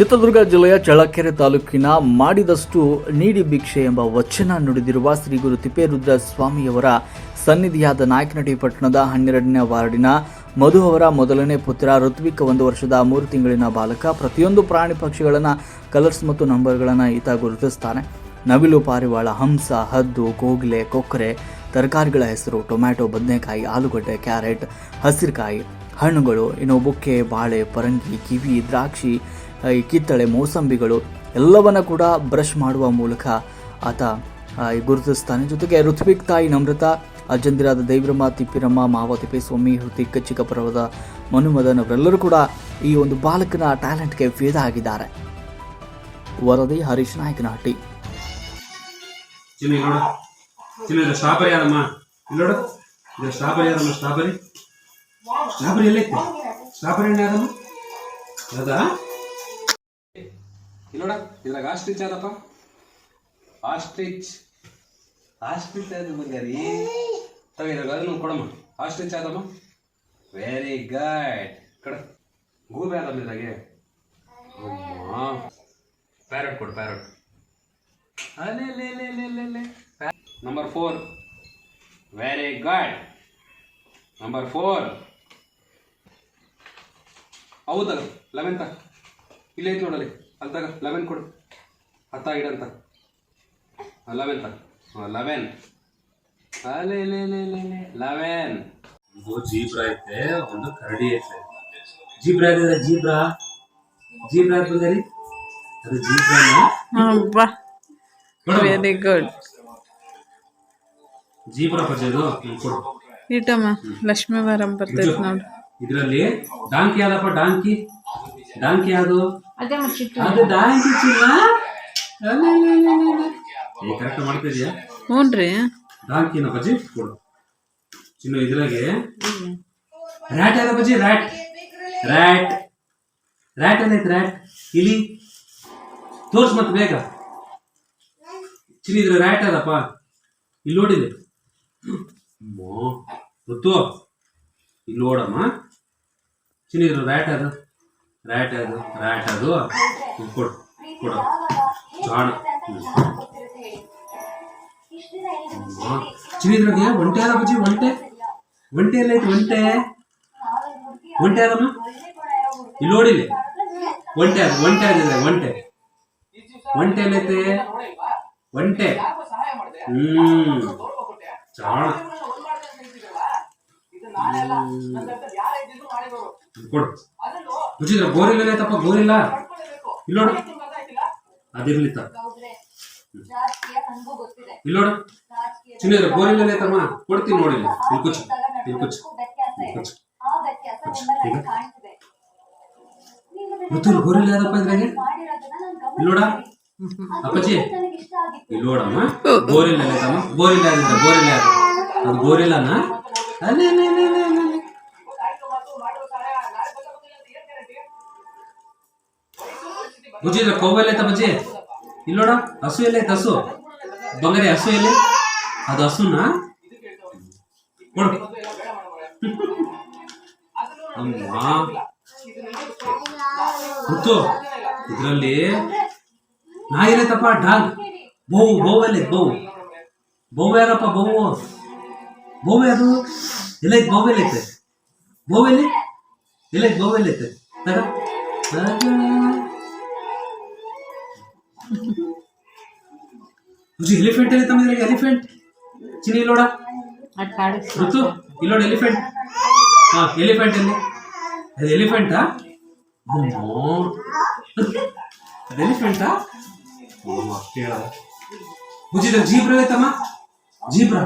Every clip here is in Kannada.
ಚಿತ್ರದುರ್ಗ ಜಿಲ್ಲೆಯ ಚಳ್ಳಕೆರೆ ತಾಲೂಕಿನ ಮಾಡಿದಷ್ಟು ನೀಡಿ ಭಿಕ್ಷೆ ಎಂಬ ವಚನ ನುಡಿದಿರುವ ಶ್ರೀ ಗುರು ತಿಪ್ಪೇರುದ್ರ ಸ್ವಾಮಿಯವರ ಸನ್ನಿಧಿಯಾದ ನಾಯಕನಹಳ್ಳಿ ಪಟ್ಟಣದ ಹನ್ನೆರಡನೇ ವಾರ್ಡಿನ ಮಧು ಅವರ ಮೊದಲನೇ ಪುತ್ರ ಋತ್ವಿಕ್ ಒಂದು ವರ್ಷದ ಮೂರು ತಿಂಗಳಿನ ಬಾಲಕ. ಪ್ರತಿಯೊಂದು ಪ್ರಾಣಿ ಪಕ್ಷಿಗಳನ್ನು, ಕಲರ್ಸ್ ಮತ್ತು ನಂಬರ್ಗಳನ್ನು ಈತ ಗುರುತಿಸ್ತಾನೆ. ನವಿಲು, ಪಾರಿವಾಳ, ಹಂಸ, ಹದ್ದು, ಕೋಗಿಲೆ, ಕೊಕ್ಕರೆ, ತರಕಾರಿಗಳ ಹೆಸರು, ಟೊಮ್ಯಾಟೊ, ಬದನೆಕಾಯಿ, ಆಲೂಗಡ್ಡೆ, ಕ್ಯಾರೆಟ್, ಹಸಿರುಕಾಯಿ ಹಣ್ಣುಗಳು, ಇನ್ನು ಬುಕ್ಕೆ, ಬಾಳೆ, ಪರಂಗಿ, ಕಿವಿ, ದ್ರಾಕ್ಷಿ ಕಿತ್ತಳೆ, ಮೋಸಂಬಿಗಳು, ಎಲ್ಲವನ್ನ ಕೂಡ ಬ್ರಷ್ ಮಾಡುವ ಮೂಲಕ ಆತ ಗುರುತಿಸ್ತಾನೆ. ಜೊತೆಗೆ ಋತ್ವಿಕ್ ತಾಯಿ ನಮೃತ ಅಜ್ಜಂದಿರಾದ ದೇವ್ರಮ್ಮ, ತಿಪ್ಪಿರಮ್ಮ ಮಾವ ತಿಪ್ಪೇಸ್ವಾಮಿ ಹೃತಿಕ್ ಚಿಕ್ಕಪರ್ವದ ಮನುಮದನ್ ಅವರೆಲ್ಲರೂ ಕೂಡ ಈ ಒಂದು ಬಾಲಕನ ಟ್ಯಾಲೆಂಟ್ಗೆ ವೇದ ಆಗಿದ್ದಾರೆ. ವರದಿ Harish Nayakanahatti. Strawberry strawberry strawberry ಎಲ್ಲ ಎಲ್ಲೈತೆ? ಸ್ಟ್ರಾಬೆರಿ ಹಣ್ಣು ಅದಮ್ಮ? ಹೌದಾ? ಇಲ್ಲೋಣ ನೋಡ, ಇದ್ರಾಗ ಆಸ್ಟ್ರಿಚ್ ಅದಪ್ಪ. ಆಸ್ಟ್ರಿಚ್ ಆಸ್ಟ್ರಿಚ್ ಅದು ಬಂದ್ಯಾರಿ ತಗ ಅದನ್ನು ಕೊಡಮ್ಮ. ಆಸ್ಟ್ರಿಚ್ ಅದಮ್ಮ. ವೆರಿ ಗುಡ್ ಕಡ. ಗೂಬೆ ಅದಮ್ಮ ಇದ್ರಾಗೆ. ಪ್ಯಾರಟ್ ಕೊಡು parrot number four very good number four ಹೌದಲ್ಲ ಲೆವೆನ್ ತಗ ಇಲ್ಲೇ ಐತಿ ನೋಡಲಿ ಅಲ್ಲಿ ತಗ ಲೆವೆನ್ ಕೊಡು ಹತ್ತ ಇಡಂತ ಲೆವೆನ್ ತಗ ಹಾಂ ಲೆವೆನ್ ಅಲೆ ಲೆವೆನ್ ಇದು ಜೀಬ್ರಾ ಐತೆ ಒಂದು ಕರಡಿ ಐತೆ. ಜೀಬ್ರಾ ಇದೆ ಜೀಬ್ರಾ? ಜೀಬ್ರಾ ಬಂದರಿ ಅದು ಜೀಬ್ರಾ ವೆರಿ ಗುಡ್ ಜೀಬ್ರಾ ಕೊಡು. ಇಟಮ್ಮ ಲಕ್ಷ್ಮೀ ವಾರಂ ಬರ್ತೈತೆ ನೋಡು. ಇದರಲ್ಲಿ ಡಾಂಕಿ ಯಾವ್ದಪ್ಪ ಡಾಂಕಿ ಡಾಂಕಿ ಯಾವುದು? ಅದು ಡಾಂಕಿ ಚಿನ್ನ ಕರೆಕ್ಟ್ ಮಾಡ್ತಿದ್ಯಾ ಹ್ಞೂನ್ರಿ ಡಾಂಕಿನ ಬಜ್ಜಿ ಕೊಡು. ಚಿನ್ನ ಇದ್ರಾಗೆ ರ್ಯಾಟ್ ಯಾವ್ದ ಬಜ್ಜಿ? ರ್ಯಾಟ್ ರ್ಯಾಟ್ ರ್ಯಾಟ್ ಏನೈತೆ ರ್ಯಾಟ್ ಇಲಿ. ತೋರ್ಸ್ ಮತ್ತೆ ಬೇಗ. ಚಿನ್ನ ಇದ್ರ ರ್ಯಾಟ್ ಅದಪ್ಪ ಇಲ್ಲಿ ನೋಡಿದೆ. ಗೊತ್ತು. ಇಲ್ಲಿ ನೋಡಮ್ಮ. ಚಿನ್ನ ಇರು ರ್ಯಾಟ್ ಅದು. ರ್ಯಾಟ್ ಅದು ರ್ಯಾಟ್ ಅದು. ಕೊಡು ಕೊಡು. ಜಾಣ. ಚಿನ್ನ ಇದ್ರಾಗೆ ಒಂಟೆ ಅದ ಬಜ್ಜಿ, ಒಂಟೆ? ಒಂಟೆ ಎಲ್ಲೈತೆ ಒಂಟೆ? ಒಂಟೆ ಅದಮ್ಮ? ಇಲ್ಲಿ ನೋಡಿಲಿ ಒಂಟೆ ಅದು, ಒಂಟೆ ಆಗಿದೆ ಒಂಟೆ. ಒಂಟೆ ಎಲ್ಲೈತೆ ಒಂಟೆ. ಹ್ಮ್. ಜಾಣ. ಕೊಡು. ಮುಚ್ಚಿದ್ರ ಗೋರಿಲ್ಲ ಆಯ್ತಪ್ಪ ಗೋರಿಲ್ಲ. ಇಲ್ಲೋಡು ನೋಡು. ಇಲ್ಲೋಡು ಚಿನ್ನಿದ್ರ ಇಲ್ಲಿ ನೋಡು. ಚಿನ್ನ ಗೋರಿಲ್ಲ ತಮ್ಮ. ಕೊಡ್ತೀನಿ ನೋಡಿ ಇಲ್ಲಿ. ಕುಚ್ಚು ಇಲ್ಲಿ ಕುಚ್ಚು ಇಲ್ಲಿ ಕುಚ್ಚು ಈಗ ಗೊತ್ತಿಲ್ಲ ಗೋರಿಲ್ಲ ಅದಪ್ಪ ಇದ್ರಾಗೆ ಇಲ್ಲಿ ನೋಡ. ಅಪ್ಪಾಜಿ. ಇಲ್ಲಿ ನೋಡಮ್ಮ. ಗೋರಿಲ್ಲ ಐತಮ್ಮ ಗೋರಿಲ್ಲ ಅದಿದ್ದ ಗೋರಿಲ್ಲ ಅದು ಗೋರಿಲ್ಲನ? ಅಲ್ಲೇ ಅಲ್ಲೇ ಅಲ್ಲೇ ಅಲ್ಲೇ ಅಲ್ಲೇ ಅಲ್ಲೇ. ಬುಜ್ಜಿ ಇದ್ರ ಕೊವ್ವ ಎಲ್ಲೈತ ಬಜ್ಜಿ ಇಲ್ಲಿ ನೋಡ, ಹಸು ಎಲ್ಲೈತೆ ಹಸು? ಬಂಗಾರಿ ಹಸು ಎಲ್ಲಿ? ಅದು ಹಸುನ? ಇದ್ರಲ್ಲಿ ನಾ ಇರತ್ತಪ್ಪ ಡಾಗ್ ಬಹು ಬಹು ಅಲ್ಲಿ ಬಹು ಬಹು ಯಾರಪ್ಪ ಬಹು ಬಹು ಯಾರು? ಎಲ್ಲ ಎಲ್ಲೈತೆ ಬಹು ಎಲ್ಲಿ ಬಹು ಎಲ್ಲೈತೆ ತಗ. ಮುಜಿ ಎಲಿಫೆಂಟ್ ಎಲ್ಲಿ ತಮ್ಮ ಎಲಿಫೆಂಟ್ ಚಿನಿ ಇಲ್ಲೋಡ? ಗೊತ್ತು? ಋತು ಇಲ್ಲಿ ನೋಡಿ ಎಲಿಫೆಂಟ್ ಹಾ ಎಲಿಫೆಂಟ್ ಎಲ್ಲಿ ಅದು ಎಲಿಫೆಂಟಾ ಅದು ಎಲಿಫೆಂಟಾ ಮುಜಿದ ಜೀಬ್ರಾ ತಮ್ಮ ಜೀಬ್ರಾ?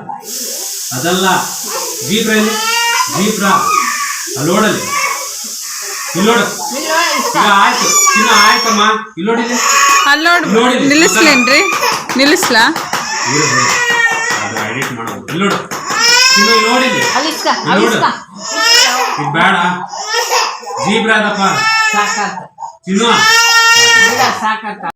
ಅದಲ್ಲ. ಜೀಬ್ರಾ ಎಲ್ಲಿ? ಜೀಬ್ರಾ. ಅಲ್ಲಿ. ಜೀಬ್ರ ಅಲ್ಲೋಡಲ್ಲಿ ಇಲ್ಲೋಡ ಆಯ್ತು. ಚಿನ್ನ ಆಯ್ತಮ್ಮ. ಇಲ್ಲಿ ನೋಡಿ ಇಲ್ಲಿ. ಅಲ್ಲಿ ನೋಡಿ. ನಿಲ್ಲಿಸ್ಲೇನ್ರಿ ನಿಲ್ಲಿಸ್ಲಾ ಬಿಡು. ಎಡಿಟ್ ಮಾಡೋದು ಇಲ್ಲಿ